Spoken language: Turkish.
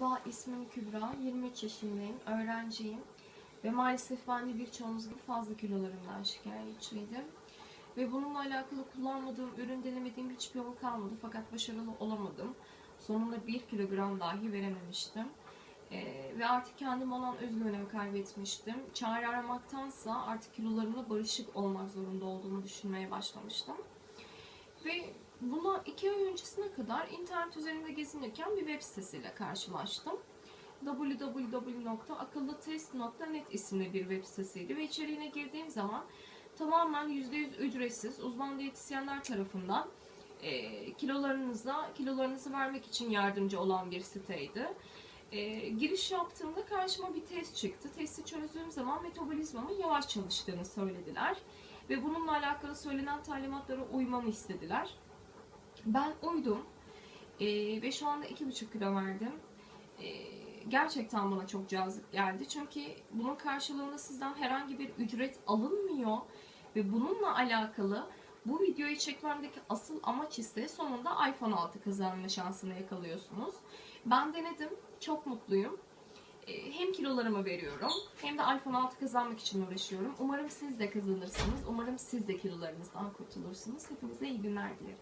Merhaba, ismim Kübra. 23 yaşındayım, öğrenciyim. Ve maalesef ben de birçoğunuz gibi fazla kilolarımdan şikayetçiydim. Ve bununla alakalı kullanmadığım, ürün denemediğim hiçbir yol kalmadı. Fakat başarılı olamadım. Sonunda 1 kilogram dahi verememiştim. Ee, ve artık kendim olan özgüvenimi kaybetmiştim. Çare aramaktansa artık kilolarımla barışık olmak zorunda olduğumu düşünmeye başlamıştım. Ve buna iki ay öncesine kadar internet üzerinde gezinirken bir web sitesiyle karşılaştım. www.akıllıtest.net isimli bir web sitesiydi ve içeriğine girdiğim zaman tamamen %100 ücretsiz uzman diyetisyenler tarafından e, kilolarınıza kilolarınızı vermek için yardımcı olan bir siteydi. E, giriş yaptığımda karşıma bir test çıktı. Testi çözdüğüm zaman metabolizmamın yavaş çalıştığını söylediler. Ve bununla alakalı söylenen talimatlara uymamı istediler. Ben uydum. Ee, ve şu anda 2,5 kilo verdim. Ee, gerçekten bana çok cazip geldi. Çünkü bunun karşılığında sizden herhangi bir ücret alınmıyor. Ve bununla alakalı bu videoyu çekmemdeki asıl amaç ise sonunda iPhone 6 kazanma şansını yakalıyorsunuz. Ben denedim. Çok mutluyum. Ee, hem kilolarımı veriyorum hem de iPhone 6 kazanmak için uğraşıyorum. Umarım siz de kazanırsınız. Umarım siz de kilolarınızdan kurtulursunuz. Hepinize iyi günler dilerim.